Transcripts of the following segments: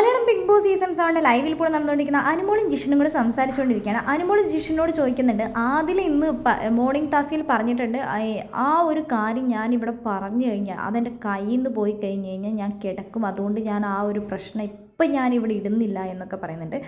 Malayalam Bigg Boss season സെവന്റെ ലൈവിൽ ഇപ്പോൾ നടന്നുകൊണ്ടിരിക്കുന്ന അനുമോളും ജിഷനും കൂടെ സംസാരിച്ചുകൊണ്ടിരിക്കുകയാണ്. അനുമോളും ജിഷനോട് ചോദിക്കുന്നുണ്ട് ആദ്യം ഇന്ന് മോർണിംഗ് ടാസ്കിൽ പറഞ്ഞിട്ടുണ്ട് ആ ഒരു കാര്യം ഞാൻ ഇവിടെ പറഞ്ഞു കഴിഞ്ഞാൽ അതെന്റെ കയ്യിൽ നിന്ന് പോയി കഴിഞ്ഞ് കഴിഞ്ഞാൽ ഞാൻ കിടക്കും. അതുകൊണ്ട് ഞാൻ ആ ഒരു പ്രശ്നം ഇപ്പം ഞാൻ ഇവിടെ ഇടുന്നില്ല എന്നൊക്കെ പറയുന്നുണ്ട്.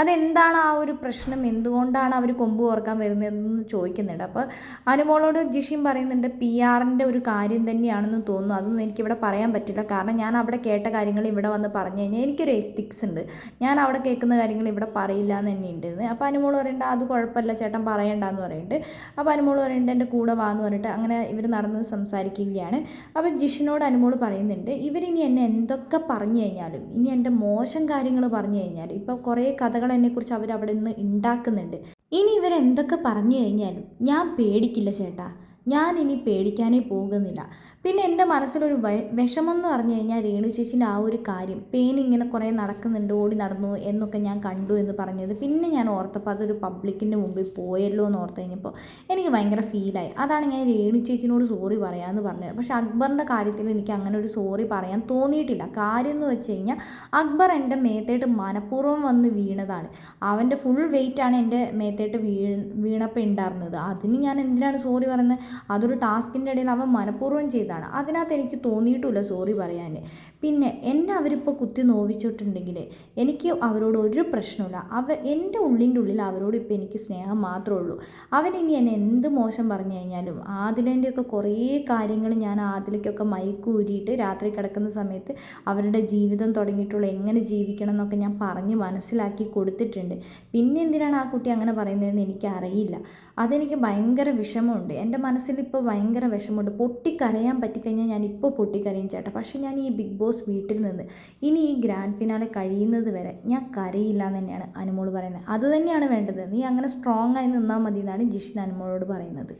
അതെന്താണ് ആ ഒരു പ്രശ്നം? എന്തുകൊണ്ടാണ് അവർ കൊമ്പ് ഓർക്കാൻ വരുന്നതെന്ന് ചോദിക്കുന്നുണ്ട്. അപ്പോൾ അനുമോളോട് ജിഷിൻ പറയുന്നുണ്ട് പി ആറിന്റെ ഒരു കാര്യം തന്നെയാണെന്ന് തോന്നുന്നു. അതൊന്നും എനിക്കിവിടെ പറയാൻ പറ്റില്ല. കാരണം ഞാൻ അവിടെ കേട്ട കാര്യങ്ങൾ ഇവിടെ വന്ന് പറഞ്ഞു കഴിഞ്ഞാൽ എനിക്കൊരു എത്തിക്സ് ഉണ്ട്. ഞാൻ അവിടെ കേൾക്കുന്ന കാര്യങ്ങൾ ഇവിടെ പറയില്ല എന്ന് തന്നെ ഉണ്ട് അപ്പോൾ അനുമോൾ പറയേണ്ട അത് കുഴപ്പമില്ല. ചേട്ടൻ പറയണ്ടെന്ന് പറയുന്നുണ്ട് അപ്പോൾ അനുമോൾ പറയേണ്ട എന്റെ കൂടെ വാ എന്ന് പറഞ്ഞിട്ട് അങ്ങനെ ഇവർ നടന്ന് സംസാരിക്കുകയാണ്. അപ്പോൾ ജിഷിനോട് അനുമോൾ പറയുന്നുണ്ട് ഇവരിനി എന്നെ എന്തൊക്കെ പറഞ്ഞു കഴിഞ്ഞാലും ഇനി എന്റെ മോശം കാര്യങ്ങൾ പറഞ്ഞു കഴിഞ്ഞാൽ ഇപ്പോൾ കുറേ കഥകൾ എന്നെക്കുറിച്ച് അവർ അവിടെ നിന്ന് ഉണ്ടാക്കുന്നുണ്ട്. ഇനി ഇവരെന്തൊക്കെ പറഞ്ഞു കഴിഞ്ഞാലും ഞാൻ പേടിക്കില്ല ചേട്ടാ. ഞാൻ ഇനി പേടിക്കാനേ പോകുന്നില്ല. പിന്നെ എന്റെ മനസ്സിലൊരു വിഷമം എന്ന് പറഞ്ഞു കഴിഞ്ഞാൽ രേണു ചേച്ചിന്റെ ആ ഒരു കാര്യം. പെയിൻ ഇങ്ങനെ കുറേ നടക്കുന്നുണ്ട് ഓടി നടന്നു എന്നൊക്കെ ഞാൻ കണ്ടു എന്ന് പറഞ്ഞത്. പിന്നെ ഞാൻ ഓർത്തപ്പോൾ അതൊരു പബ്ലിക്കിന്റെ മുമ്പിൽ പോയല്ലോ എന്ന് ഓർത്ത് കഴിഞ്ഞപ്പോൾ എനിക്ക് ഭയങ്കര ഫീലായി അതാണ് ഞാൻ രേണു ചേച്ചിനോട് സോറി പറയാമെന്ന് പറഞ്ഞത്. പക്ഷേ അക്ബറിന്റെ കാര്യത്തിൽ എനിക്ക് അങ്ങനെ ഒരു സോറി പറയാൻ തോന്നിയിട്ടില്ല. കാര്യം എന്ന് വെച്ച് കഴിഞ്ഞാൽ അക്ബർ എന്റെ മേത്തേട്ട് മനഃപൂർവം വന്ന് വീണതാണ്. അവന്റെ ഫുൾ വെയിറ്റാണ് എന്റെ മേത്തേട്ട് വീ വീണപ്പോൾ ഉണ്ടായിരുന്നത്. അതിന് ഞാൻ എന്തിനാണ് സോറി പറയുന്നത്? അതൊരു ടാസ്കിന്റെ ഇടയിൽ അവൻ മനഃപൂർവം ചെയ്തതാണ്. അതിനകത്ത് എനിക്ക് തോന്നിയിട്ടില്ല സോറി പറയാൻ പിന്നെ എന്നെ അവരിപ്പോൾ കുത്തി നോവിച്ചിട്ടുണ്ടെങ്കിൽ എനിക്ക് അവരോട് ഒരു പ്രശ്നമില്ല അവർ എന്റെ ഉള്ളിന്റെ ഉള്ളിൽ അവരോട് ഇപ്പോൾ എനിക്ക് സ്നേഹം മാത്രമേ ഉള്ളൂ. അവനിനി എന്നെ എന്ത് മോശം പറഞ്ഞു കഴിഞ്ഞാലും ആദിലേന്റെയൊക്കെ കുറേ കാര്യങ്ങൾ ഞാൻ ആദിലേക്കൊക്കെ മയക്കൂരിയിട്ട് രാത്രി കിടക്കുന്ന സമയത്ത് അവരുടെ ജീവിതം തുടങ്ങിയിട്ടുള്ള എങ്ങനെ ജീവിക്കണം എന്നൊക്കെ ഞാൻ പറഞ്ഞ് മനസ്സിലാക്കി കൊടുത്തിട്ടുണ്ട്. പിന്നെ എന്തിനാണ് ആ കുട്ടി അങ്ങനെ പറയുന്നതെന്ന് എനിക്കറിയില്ല. അതെനിക്ക് ഭയങ്കര വിഷമമുണ്ട്. എന്റെ മനസ്സിലിപ്പോൾ ഭയങ്കര വിഷമമുണ്ട്. പൊട്ടിക്കരയാൻ പറ്റിക്കഴിഞ്ഞാൽ ഞാൻ ഇപ്പോൾ പൊട്ടിക്കരയും ചേട്ടാ. പക്ഷേ ഞാൻ ഈ ബിഗ് ബോസ് വീട്ടിൽ നിന്ന് ഇനി ഈ ഗ്രാൻഡ് ഫിനാലെ കഴിയുന്നത് വരെ ഞാൻ കരയില്ല എന്ന് തന്നെയാണ് അനുമോൾ പറയുന്നത്. അത് തന്നെയാണ് വേണ്ടത്. നീ അങ്ങനെ സ്ട്രോങ് ആയി നിന്നാൽ മതി എന്നാണ് ജിഷിൻ അനുമോളോട് പറയുന്നത്.